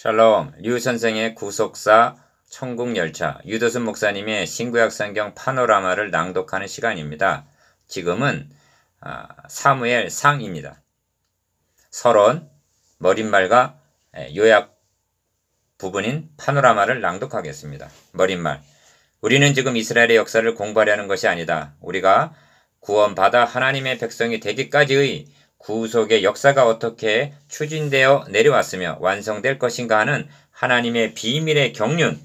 샬롬, 류 선생의 구속사 천국열차, 유도순 목사님의 신구약 성경 파노라마를 낭독하는 시간입니다. 지금은 아, 사무엘 상입니다. 서론, 머릿말과 요약 부분인 파노라마를 낭독하겠습니다. 머릿말. 우리는 지금 이스라엘의 역사를 공부하려는 것이 아니다. 우리가 구원받아 하나님의 백성이 되기까지의 구속의 역사가 어떻게 추진되어 내려왔으며 완성될 것인가 하는 하나님의 비밀의 경륜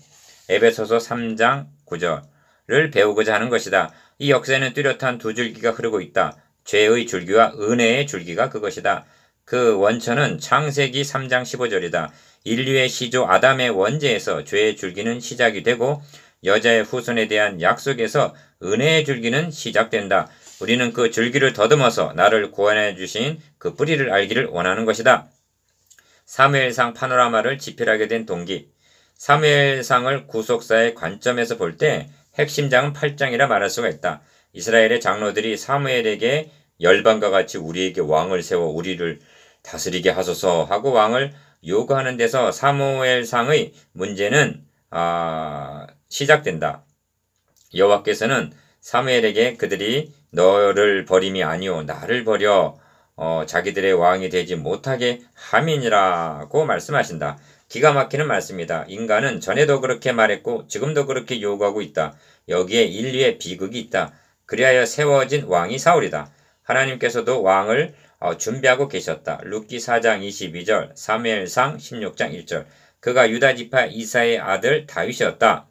에베소서 3장 9절을 배우고자 하는 것이다. 이 역사에는 뚜렷한 두 줄기가 흐르고 있다. 죄의 줄기와 은혜의 줄기가 그것이다. 그 원천은 창세기 3장 15절이다. 인류의 시조 아담의 원죄에서 죄의 줄기는 시작이 되고 여자의 후손에 대한 약속에서 은혜의 줄기는 시작된다. 우리는 그 줄기를 더듬어서 나를 구원해 주신 그 뿌리를 알기를 원하는 것이다. 사무엘상 파노라마를 집필하게 된 동기. 사무엘상을 구속사의 관점에서 볼 때 핵심장은 8장이라 말할 수가 있다. 이스라엘의 장로들이 사무엘에게 열방과 같이 우리에게 왕을 세워 우리를 다스리게 하소서 하고 왕을 요구하는 데서 사무엘상의 문제는 아, 시작된다. 여호와께서는 사무엘에게 그들이 너를 버림이 아니오 나를 버려 어, 자기들의 왕이 되지 못하게 함이니라고 말씀하신다. 기가 막히는 말씀이다. 인간은 전에도 그렇게 말했고 지금도 그렇게 요구하고 있다. 여기에 인류의 비극이 있다. 그리하여 세워진 왕이 사울이다. 하나님께서도 왕을 어, 준비하고 계셨다. 룻기 4장 22절, 사무엘상 16장 1절. 그가 유다 지파 이사의 아들 다윗이었다.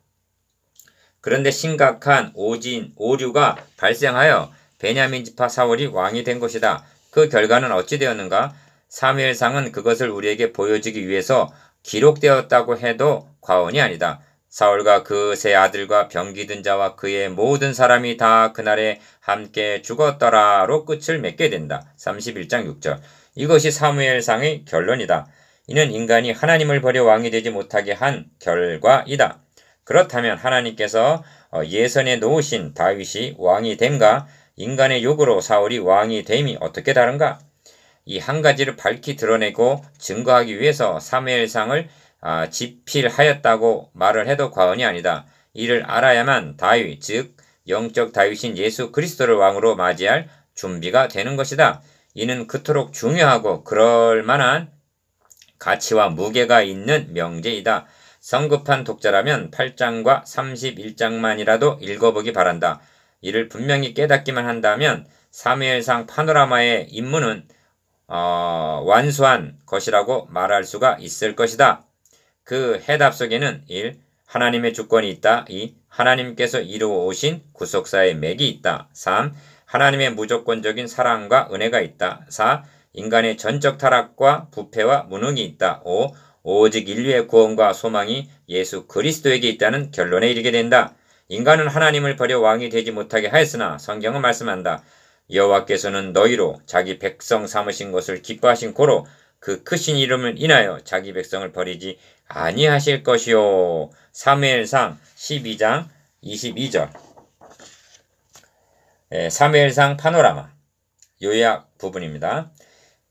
그런데 심각한 오진, 오류가 발생하여 베냐민 지파 사울이 왕이 된 것이다. 그 결과는 어찌 되었는가? 사무엘상은 그것을 우리에게 보여주기 위해서 기록되었다고 해도 과언이 아니다. 사울과 그 세 아들과 병기든 자와 그의 모든 사람이 다 그날에 함께 죽었더라로 끝을 맺게 된다. 31장 6절. 이것이 사무엘상의 결론이다. 이는 인간이 하나님을 버려 왕이 되지 못하게 한 결과이다. 그렇다면 하나님께서 어, 예선에 놓으신 다윗이 왕이 됨과 인간의 욕으로 사울이 왕이 됨이 어떻게 다른가? 이 한 가지를 밝히 드러내고 증거하기 위해서 사무엘상을 아, 집필하였다고 말을 해도 과언이 아니다. 이를 알아야만 다윗, 즉 영적 다윗인 예수 그리스도를 왕으로 맞이할 준비가 되는 것이다. 이는 그토록 중요하고 그럴 만한 가치와 무게가 있는 명제이다. 성급한 독자라면 8장과 31장만이라도 읽어보기 바란다. 이를 분명히 깨닫기만 한다면 사무엘상 파노라마의 임무는 어, 완수한 것이라고 말할 수가 있을 것이다. 그 해답 속에는 1. 하나님의 주권이 있다. 2. 하나님께서 이루어 오신 구속사의 맥이 있다. 3. 하나님의 무조건적인 사랑과 은혜가 있다. 4. 인간의 전적 타락과 부패와 무능이 있다. 5. 오직 인류의 구원과 소망이 예수 그리스도에게 있다는 결론에 이르게 된다. 인간은 하나님을 버려 왕이 되지 못하게 하였으나 성경은 말씀한다. 여호와께서는 너희로 자기 백성 삼으신 것을 기뻐하신 고로 그 크신 이름을 인하여 자기 백성을 버리지 아니하실 것이요. 사무엘상 12장 22절. 예, 사무엘상 파노라마 요약 부분입니다.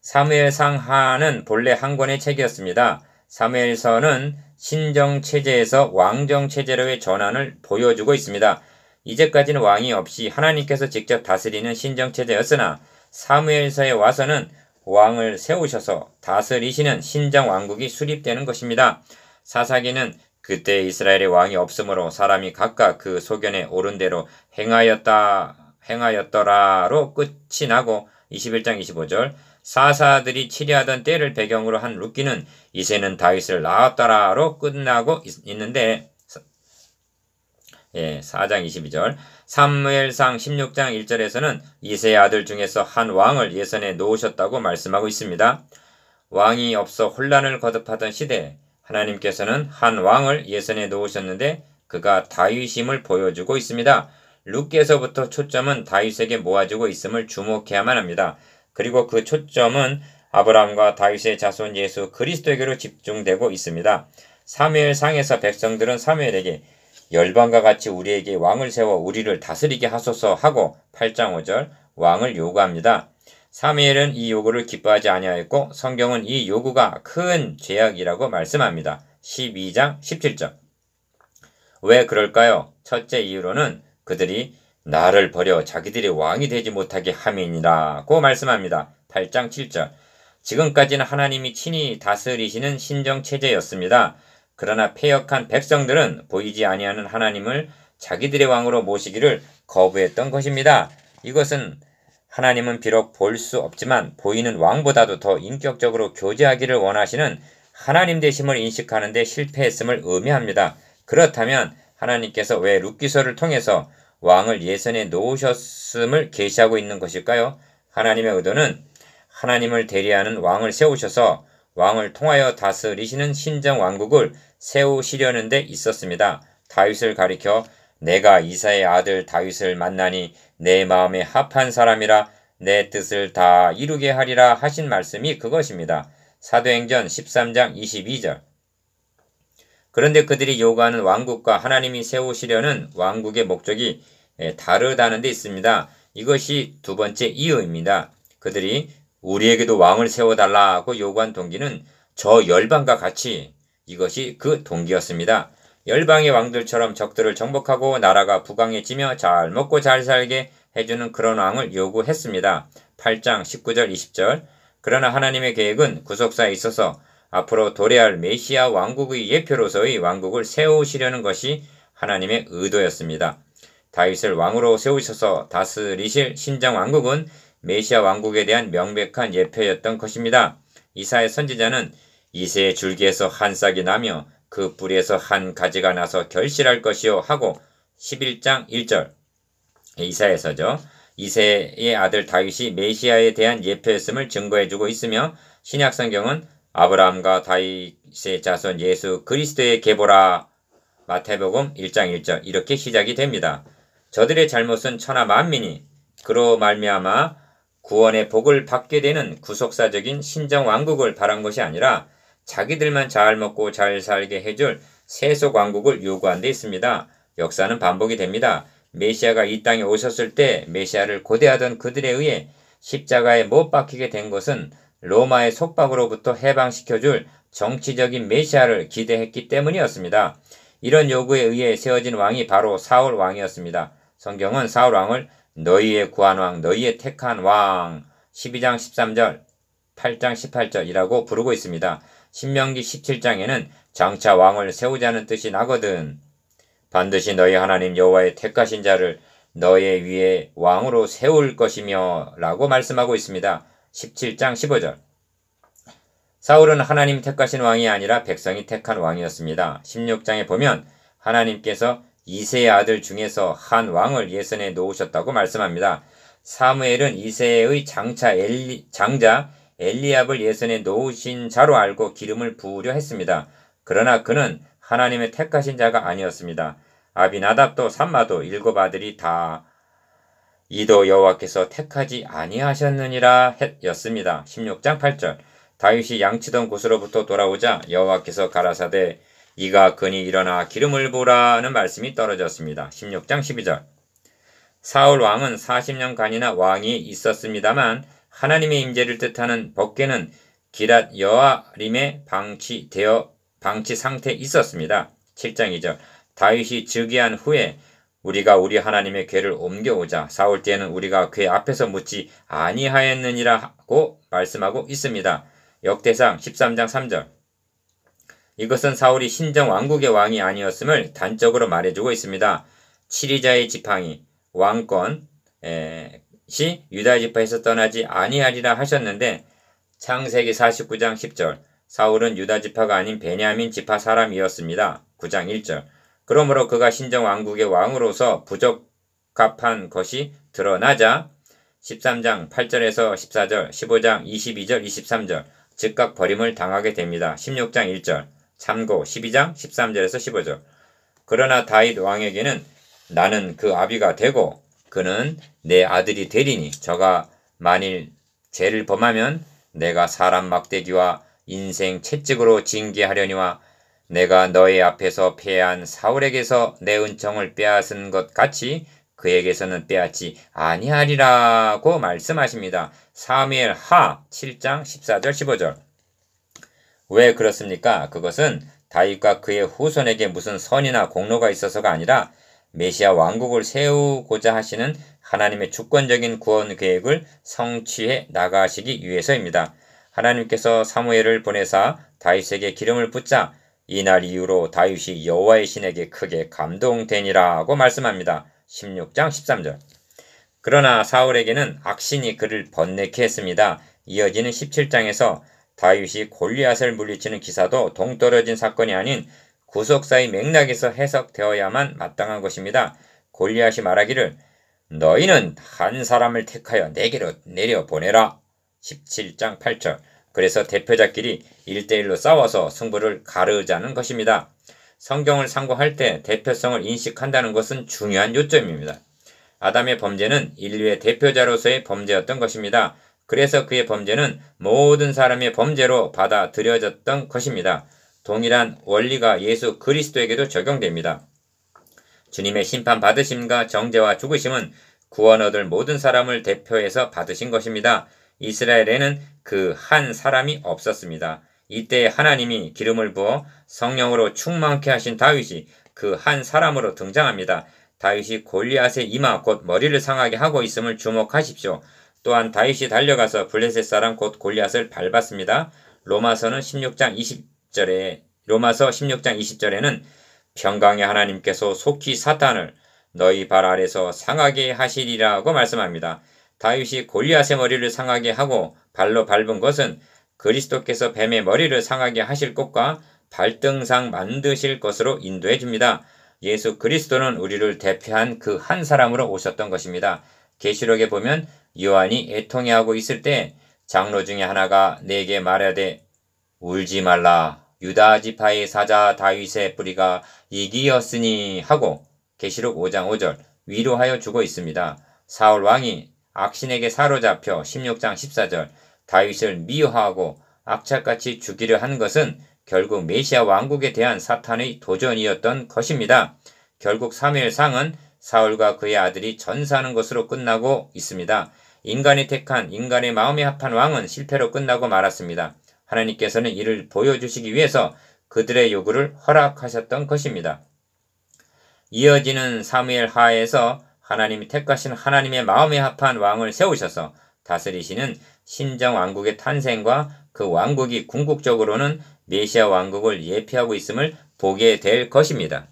사무엘상 하는 본래 한 권의 책이었습니다. 사무엘서는 신정 체제에서 왕정 체제로의 전환을 보여주고 있습니다. 이제까지는 왕이 없이 하나님께서 직접 다스리는 신정 체제였으나 사무엘서에 와서는 왕을 세우셔서 다스리시는 신정 왕국이 수립되는 것입니다. 사사기는 그때 이스라엘의 왕이 없으므로 사람이 각각 그 소견에 오른 대로 행하였다 행하였더라로 끝이 나고 21장 25절 사사들이 치리하던 때를 배경으로 한 룻기는 이세는 다윗을 낳았더라로 끝나고 있, 는데 예, 4장 22절 사무엘상 16장 1절에서는 이세의 아들 중에서 한 왕을 예선에 놓으셨다고 말씀하고 있습니다. 왕이 없어 혼란을 거듭하던 시대 하나님께서는 한 왕을 예선에 놓으셨는데 그가 다윗임을 보여주고 있습니다. 룻께서부터 초점은 다윗에게 모아지고 있음을 주목해야만 합니다. 그리고 그 초점은 아브라함과 다윗의 자손 예수 그리스도에게로 집중되고 있습니다. 사무엘상에서 백성들은 사무엘에게 열방과 같이 우리에게 왕을 세워 우리를 다스리게 하소서 하고 8장 5절 왕을 요구합니다. 사무엘은 이 요구를 기뻐하지 아니하였고 성경은 이 요구가 큰 죄악이라고 말씀합니다. 12장 17절. 왜 그럴까요? 첫째 이유로는 그들이 나를 버려 자기들이 왕이 되지 못하게 함이니라고 말씀합니다. 8장 7절. 지금까지는 하나님이 친히 다스리시는 신정 체제였습니다. 그러나 폐역한 백성들은 보이지 아니하는 하나님을 자기들의 왕으로 모시기를 거부했던 것입니다. 이것은 하나님은 비록 볼 수 없지만 보이는 왕보다도 더 인격적으로 교제하기를 원하시는 하나님 되심을 인식하는데 실패했음을 의미합니다. 그렇다면 하나님께서 왜 룻기서를 통해서 왕을 예선에 놓으셨음을 계시하고 있는 것일까요? 하나님의 의도는 하나님을 대리하는 왕을 세우셔서 왕을 통하여 다스리시는 신정 왕국을 세우시려는 데 있었습니다. 다윗을 가리켜 내가 이사의 아들 다윗을 만나니 내 마음에 합한 사람이라 내 뜻을 다 이루게 하리라 하신 말씀이 그것입니다. 사도행전 13장 22절. 그런데 그들이 요구하는 왕국과 하나님이 세우시려는 왕국의 목적이 다르다는 데 있습니다. 이것이 두 번째 이유입니다. 그들이 우리에게도 왕을 세워달라고 요구한 동기는 저 열방과 같이 이것이 그 동기였습니다. 열방의 왕들처럼 적들을 정복하고 나라가 부강해지며 잘 먹고 잘 살게 해주는 그런 왕을 요구했습니다. 8장 19절 20절 그러나 하나님의 계획은 구속사에 있어서 앞으로 도래할 메시아 왕국의 예표로서의 왕국을 세우시려는 것이 하나님의 의도였습니다. 다윗을 왕으로 세우셔서 다스리실 신정 왕국은 메시아 왕국에 대한 명백한 예표였던 것입니다. 이사의 선지자는 이새의 줄기에서 한 싹이 나며 그 뿌리에서 한 가지가 나서 결실할 것이요 하고 11장 1절 이사에서죠. 이세의 아들 다윗이 메시아에 대한 예표였음을 증거해주고 있으며 신약성경은 아브라함과 다윗의 자손 예수 그리스도의 계보라 마태복음 1장 1절 이렇게 시작이 됩니다. 저들의 잘못은 천하 만민이 그로 말미암아 구원의 복을 받게 되는 구속사적인 신정 왕국을 바란 것이 아니라 자기들만 잘 먹고 잘 살게 해줄 세속 왕국을 요구한 데 있습니다. 역사는 반복이 됩니다. 메시아가 이 땅에 오셨을 때 메시아를 고대하던 그들에 의해 십자가에 못 박히게 된 것은 로마의 속박으로부터 해방시켜줄 정치적인 메시아를 기대했기 때문이었습니다. 이런 요구에 의해 세워진 왕이 바로 사울 왕이었습니다. 성경은 사울 왕을 너희의 구한 왕, 너희의 택한 왕 12장 13절, 8장 18절이라고 부르고 있습니다. 신명기 17장에는 장차 왕을 세우자는 뜻이 나거든. 반드시 너희 하나님 여호와의 택하신 자를 너의 위에 왕으로 세울 것이며 라고 말씀하고 있습니다. 17장 15절 사울은 하나님 택하신 왕이 아니라 백성이 택한 왕이었습니다. 16장에 보면 하나님께서 이세의 아들 중에서 한 왕을 예선에 놓으셨다고 말씀합니다. 사무엘은 이세의 장차 엘리, 장자 엘리압을 예선에 놓으신 자로 알고 기름을 부으려 했습니다. 그러나 그는 하나님의 택하신 자가 아니었습니다. 아비나답도 삼마도 일곱 아들이 다 이도 여호와께서 택하지 아니하셨느니라 했였습니다. 16장 8절 다윗이 양치던 곳으로부터 돌아오자 여호와께서 가라사대 이가 그니 일어나 기름을 부라는 말씀이 떨어졌습니다. 16장 12절 사울 왕은 40년간이나 왕이 있었습니다만 하나님의 임재를 뜻하는 법궤는 기랏 여아림에 방치되어 방치 상태에 있었습니다. 7장 2절 다윗이 즉위한 후에 우리가 우리 하나님의 궤를 옮겨오자 사울 때에는 우리가 궤 앞에서 묻지 아니하였느니라고 말씀하고 있습니다. 역대상 13장 3절 이것은 사울이 신정 왕국의 왕이 아니었음을 단적으로 말해주고 있습니다. 치리자의 지팡이 왕권 시 유다 지파에서 떠나지 아니하리라 하셨는데 창세기 49장 10절 사울은 유다 지파가 아닌 베냐민 지파 사람이었습니다. 9장 1절 그러므로 그가 신정 왕국의 왕으로서 부적합한 것이 드러나자 13장 8절에서 14절, 15장 22절, 23절 즉각 버림을 당하게 됩니다. 16장 1절 참고 12장 13절에서 15절 그러나 다윗 왕에게는 나는 그 아비가 되고 그는 내 아들이 되리니 저가 만일 죄를 범하면 내가 사람 막대기와 인생 채찍으로 징계하려니와 내가 너의 앞에서 패한 사울에게서 내 은총을 빼앗은 것 같이 그에게서는 빼앗지 아니하리라고 말씀하십니다. 사무엘 하 7장 14절 15절. 왜 그렇습니까? 그것은 다윗과 그의 후손에게 무슨 선이나 공로가 있어서가 아니라 메시아 왕국을 세우고자 하시는 하나님의 주권적인 구원 계획을 성취해 나가시기 위해서입니다. 하나님께서 사무엘을 보내사 다윗에게 기름을 붓자 이날 이후로 다윗이 여호와의 신에게 크게 감동되니라고 말씀합니다. 16장 13절. 그러나 사울에게는 악신이 그를 번뇌케 했습니다. 이어지는 17장에서 다윗이 골리앗을 물리치는 기사도 동떨어진 사건이 아닌 구속사의 맥락에서 해석되어야만 마땅한 것입니다. 골리앗이 말하기를 너희는 한 사람을 택하여 내게로 내려 보내라. 17장 8절. 그래서 대표자끼리 1대1로 싸워서 승부를 가르자는 것입니다. 성경을 상고할 때 대표성을 인식한다는 것은 중요한 요점입니다. 아담의 범죄는 인류의 대표자로서의 범죄였던 것입니다. 그래서 그의 범죄는 모든 사람의 범죄로 받아들여졌던 것입니다. 동일한 원리가 예수 그리스도에게도 적용됩니다. 주님의 심판 받으심과 정죄와 죽으심은 구원 얻을 모든 사람을 대표해서 받으신 것입니다. 이스라엘에는 그 한 사람이 없었습니다. 이때 하나님이 기름을 부어 성령으로 충만케 하신 다윗이 그 한 사람으로 등장합니다. 다윗이 골리앗의 이마 곧 머리를 상하게 하고 있음을 주목하십시오. 또한 다윗이 달려가서 블레셋 사람 곧 골리앗을 밟았습니다. 로마서는 16장 20절에 로마서 16장 20절에는 평강의 하나님께서 속히 사탄을 너희 발 아래서 상하게 하시리라고 말씀합니다. 다윗이 골리앗의 머리를 상하게 하고 발로 밟은 것은 그리스도께서 뱀의 머리를 상하게 하실 것과 발등상 만드실 것으로 인도해 줍니다. 예수 그리스도는 우리를 대표한 그 한 사람으로 오셨던 것입니다. 계시록에 보면 요한이 애통해하고 있을 때 장로 중에 하나가 내게 말하되 울지 말라 유다 지파의 사자 다윗의 뿌리가 이기었으니 하고 계시록 5장 5절 위로하여 주고 있습니다. 사울 왕이 악신에게 사로잡혀 16장 14절 다윗을 미워하고 악착같이 죽이려 한 것은 결국 메시아 왕국에 대한 사탄의 도전이었던 것입니다. 결국 3일 상은 사울과 그의 아들이 전사하는 것으로 끝나고 있습니다. 인간이 택한 인간의 마음에 합한 왕은 실패로 끝나고 말았습니다. 하나님께서는 이를 보여주시기 위해서 그들의 요구를 허락하셨던 것입니다. 이어지는 사무엘 하에서 하나님이 택하신 하나님의 마음에 합한 왕을 세우셔서 다스리시는 신정 왕국의 탄생과 그 왕국이 궁극적으로는 메시아 왕국을 예피하고 있음을 보게 될 것입니다.